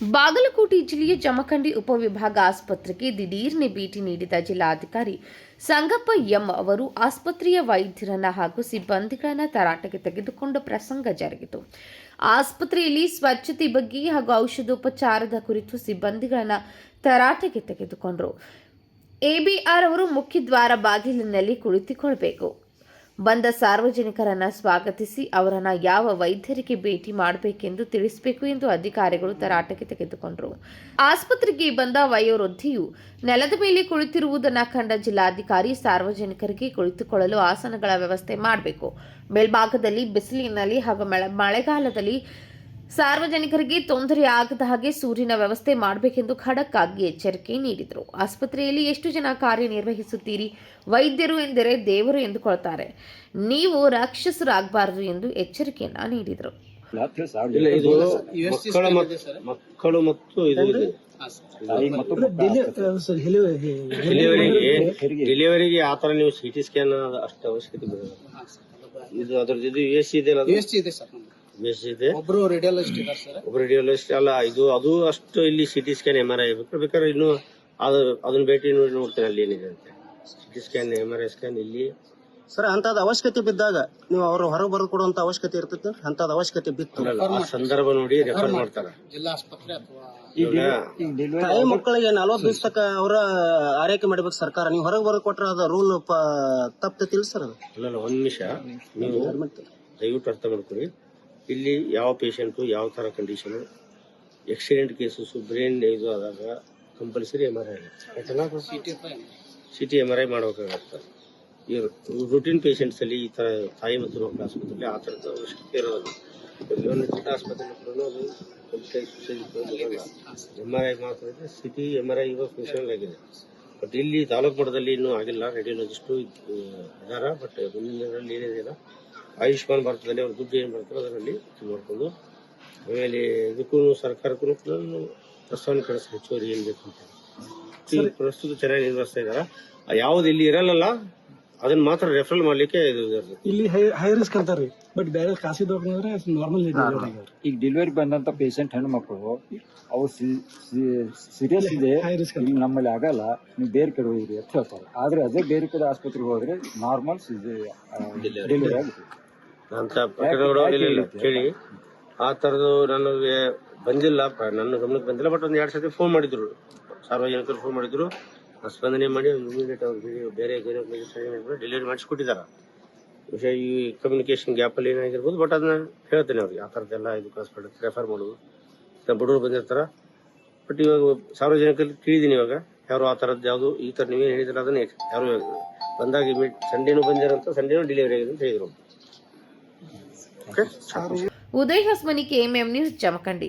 ಬಾಗಲಕೋಟೆ ಜಿಲ್ಲೆಯ ಜಮಖಂಡಿ ಉಪವಿಭಾಗ ಆಸ್ಪತ್ರೆಗೆ ದಿಢೀರ್ನೆ ಭೇಟಿ ನೀಡಿದ ಜಿಲ್ಲಾಧಿಕಾರಿ ಸಂಗಪ್ಪ ಎಂ ಅವರು ಆಸ್ಪತ್ರೆಯ ವೈದ್ಯರನ್ನ ಹಾಗೂ ಸಿಬ್ಬಂದಿಗಳನ್ನ ತರಾಟೆಗೆ ತೆಗೆದುಕೊಂಡ ಪ್ರಸಂಗ ಜರುಗಿತು. ಆಸ್ಪತ್ರೆಯಲ್ಲಿ ಸ್ವಚ್ಛತೆ ಬಗ್ಗೆ ಹಾಗೂ ಔಷಧೋಪಚಾರದ ಕುರಿತು ಸಿಬ್ಬಂದಿಗಳನ್ನ ತರಾಟೆಗೆ ತೆಗೆದುಕೊಂಡರು. ಎಬಿಆರ್ ಅವರು ಮುಖ್ಯದ್ವಾರ ಬಾಗಿಲಿನಲ್ಲಿ ಕುಳಿತುಕೊಳ್ಬೇಕು. ಬಂದ ಸಾರ್ವಜನಿಕರನ್ನ ಸ್ವಾಗತಿಸಿ ಅವರನ್ನ ಯಾವ ವೈದ್ಯರಿಗೆ ಭೇಟಿ ಮಾಡಬೇಕೆಂದು ತಿಳಿಸಬೇಕು ಎಂದು ಅಧಿಕಾರಿಗಳು ತರಾಟೆಗೆ ತೆಗೆದುಕೊಂಡರು. ಆಸ್ಪತ್ರೆಗೆ ಬಂದ ವಯೋವೃದ್ಧಿಯು ನೆಲದ ಮೇಲೆ ಕುಳಿತಿರುವುದನ್ನು ಕಂಡ ಜಿಲ್ಲಾಧಿಕಾರಿ ಸಾರ್ವಜನಿಕರಿಗೆ ಕುಳಿತುಕೊಳ್ಳಲು ಆಸನಗಳ ವ್ಯವಸ್ಥೆ ಮಾಡಬೇಕು. ಮೇಲ್ಭಾಗದಲ್ಲಿ ಬಿಸಿಲಿನಲ್ಲಿ ಹಾಗೂ ಮಳೆ ಮಳೆಗಾಲದಲ್ಲಿ ಸಾರ್ವಜನಿಕರಿಗೆ ತೊಂದರೆ ಆಗದ ಹಾಗೆ ಸೂರಿನ ವ್ಯವಸ್ಥೆ ಮಾಡಬೇಕೆಂದು ಖಡಕ್ ಆಗಿ ಎಚ್ಚರಿಕೆ ನೀಡಿದರು. ಆಸ್ಪತ್ರೆಯಲ್ಲಿ ಎಷ್ಟು ಜನ ಕಾರ್ಯನಿರ್ವಹಿಸುತ್ತೀರಿ? ವೈದ್ಯರು ಎಂದರೆ ದೇವರು ಎಂದುಕೊಳ್ತಾರೆ. ನೀವು ರಾಕ್ಷಸರಾಗಬಾರದು ಎಂದು ಎಚ್ಚರಿಕೆಯನ್ನ ನೀಡಿದರು. ಇಲ್ಲ ಇದು ಮಕ್ಕಳ ಮತ್- ಮಕ್ಕಳು ಮತ್ತು. ಡೆಲಿವರಿಗೆ ಆತರ ನೀವು ಸಿಟಿ ಸ್ಕ್ಯಾನ್ ಅಷ್ಟು ಅವಶ್ಯಕತೆ ಇದು ಅದ್ರ ಜೊತೆ ಇದೆ ಎಸ್ ಇದೆ ಒಬ್ರು ರೇಡಿಯಾಲಜಿಸ್ಟ್ ಇದಾರೆ ಸರ್. ಒಬ್ಬ ರೇಡಿಯೋಲಜಿಸ್ಟ್ ಅಲ್ಲ ಇದು ಅದು ಅಷ್ಟು ಇಲ್ಲಿ CT scan M R I ಬೇಕು ಬೇಕಾದ್ರೆ ಇನ್ನು ಅದು ಅದನ್ನ ಭೇಟಿ ನೋಡಿ ನೋಡ್ತೇನೆ ಅಲ್ಲಿ ಏನಿದೆ ಅಂತ. CT scan M R I scan ಇಲ್ಲಿ. ಸರ್ ಅಂತದ ಅವಶ್ಯಕತೆ ಬಿದ್ದಾಗ ನೀವು ಅವರು ಹೊರಗೆ ಬರೆದು ಕೊಡುವಂತ ಅವಶ್ಯಕತೆ ಇರ್ತೈತಿ ಅಂತದ ಅವಶ್ಯಕತೆ ಬಿತ್ತು. ಅಲ್ಲ, ಆ ಸಂದರ್ಭ ನೋಡಿ ರೆಫರ್ ಮಾಡ್ತಾರ. ಜಿಲ್ಲಾ ಆಸ್ಪತ್ರೆ ಅಥವಾ ತಾಯಿ ಮಕ್ಕಳಿಗೆ ನಲವತ್ತು ದಿವಸಕ್ಕ ಅವರ ಆರೈಕೆ ಮಾಡ್ಬೇಕು ಸರ್ಕಾರ. ನೀವು ಹೊರಗೆ ಬರೆದು ಕೊಟ್ರೆ ಅದ ರೂಲ್ ತಪ್ಪ ಸರ್ ಅದು? ಅಲ್ಲಲ್ಲ ಒಂದ್ ನಿಮಿಷ. ನೀವು ದಯವಿಟ್ಟು ಅರ್ಥ ಮಾಡ್ಕೊಳ್ಳಿ. ಇಲ್ಲಿ ಯಾವ ಪೇಷಂಟು ಯಾವ ಥರ ಕಂಡೀಷನು ಎಕ್ಸಿಡೆಂಟ್ ಕೇಸಸ್ಸು ಬ್ರೈನ್ ಇದು ಆದಾಗ compulsory M R I CT M R I ಮಾಡ್ಬೇಕಾಗತ್ತೆ ಇವರು ರುಟೀನ್ ಪೇಷಂಟ್ಸಲ್ಲಿ ಈ ಥರ ತಾಯಿ ಮತ್ತು ರೋಗ ಆಸ್ಪತ್ರೆಯಲ್ಲಿ ಆ ಥರದ ಅವಶ್ಯಕತೆ ಇರೋದು ಗವರ್ಮೆಂಟ್ ಆಸ್ಪತ್ರೆ ಅದು ಎಂ ಆರ್ ಐ ಮಾತ್ರ ಸಿಟಿ ಎಂ ಆರ್ ಐ ಇವಾಗ ಫಂಕ್ಷನಲ್ ಆಗಿದೆ ಬಟ್ ಇಲ್ಲಿ ತಾಲೂಕು ಮಟ್ಟದಲ್ಲಿ ಇನ್ನೂ ಆಗಿಲ್ಲ ರೇಡಿಯೋಲಜಿಸ್ಟು ಇದಾರ ಬಟ್ ಮುಂದಿನ ಏನಿದೆಯಲ್ಲ ಆಯುಷ್ಮಾನ್ ಭಾರತದಲ್ಲಿ ಅವ್ರ ದುಡ್ಡು ಏನು ಬರ್ತಾರೆ ಅದರಲ್ಲಿ ಇದು ಮಾಡಿಕೊಂಡು ಆಮೇಲೆ ಇದಕ್ಕೂ ಸರ್ಕಾರಕ್ಕೂ ಕೂಡ ಪ್ರಸ್ತಾವನೆ ಕಳಿಸ್ ಹೆಚ್ಚುವರಿ ಏನ್ ಬೇಕು ಅಂತ. ಈ ಪ್ರಸ್ತುತ ಚೆನ್ನಾಗಿ ನಿರ್ವಹಿಸ್ತಾ ಇದಾರ? ಯಾವ್ದು ಇಲ್ಲಿ ಇರಲ್ಲ ಅದನ್ನ ಮಾತ್ರ ರೆಫರಲ್ ಮಾಡ್ಲಿಕ್ಕೆ ಇದು. ಇಲ್ಲಿ ಹೈ ರಿಸ್ಕ್ ಅಂತಾರ್ರಿ ಬಟ್ ಬೇರೆ ಖಾಸಗಿ ದವಾಖಾನೆ ನಾರ್ಮಲ್ ಈಗ ಡೆಲಿವರಿ ಬಂದಂತ ಪೇಷಂಟ್ ಹೆಣ್ಣು ಮಕ್ಕಳು ಅವ್ರು ಸೀರಿಯಸ್ ಇದೆ ನಮ್ಮಲ್ಲಿ ಆಗಲ್ಲ ನೀವು ಬೇರೆ ಕಡೆ ಹೋಗಿರಿ ಅಂತ ಹೇಳ್ತಾರೆ. ಆದ್ರೆ ಅದೇ ಬೇರೆ ಕಡೆ ಆಸ್ಪತ್ರೆಗೆ ಹೋದ್ರೆ ನಾರ್ಮಲ್ ಡೆಲಿವರಿ ಆಗುತ್ತೆ. ಅಂತ ಪ್ರಕರಣಗಳು ಇಲ್ಲ ಕೇಳಿ. ಆ ತರದ್ದು ನನಗೆ ಬಂದಿಲ್ಲ ನನ್ನ ಗಮನಕ್ಕೆ ಬಂದಿಲ್ಲ ಬಟ್ ಒಂದು ಎರಡು ಸತಿ ಫೋನ್ ಮಾಡಿದ್ರು. ಸಾರ್ವಜನಿಕರು ಫೋನ್ ಮಾಡಿದ್ರು. ಸ್ಪಂದನೆ ಮಾಡಿ ಇಮಿಡಿಯೇಟ್ ಅವ್ರಿಗೆ ಬೇರೆ ಡೆಲಿವರಿ ಮಾಡಿಸ್ಕೊಟ್ಟಿದ್ದಾರೆ ವಿಷಯ ಈ ಕಮ್ಯುನಿಕೇಶನ್ ಗ್ಯಾಪ್ ಅಲ್ಲಿ ಏನಾಗಿರ್ಬೋದು ಬಟ್ ಅದನ್ನ ಹೇಳ್ತೇನೆ ಅವ್ರಿಗೆ. ಆ ಥರದ್ದೆಲ್ಲ ಇದು ಕಳಿಸ್ಬಿಟ್ಟು ರೆಫರ್ ಮಾಡೋದು. ಬಡವರು ಬಂದಿರ್ತಾರ. ಬಟ್ ಇವಾಗ ಸಾರ್ವಜನಿಕರಿಗೆ ತಿಳಿದಿನಿ ಇವಾಗ. ಯಾರು ಆ ಥರದ್ದು ಯಾವುದು ಈ ಥರ ನೀವೇನು ಹೇಳಿದ್ರೆ ಅದನ್ನೇ ಯಾರು ಬಂದಾಗ ಇಮಿಡಿಯೇಟ್ ಸಂಡೇನು ಬಂದಿರಂತ ಸಂಡೇನು ಡೆಲಿವರಿ ಆಗಿದೆ ಅಂತ ಹೇಳಿದ್ರು ఉదయ్ హస్మనికి ఏమేం న్యూస్ చెమకండి?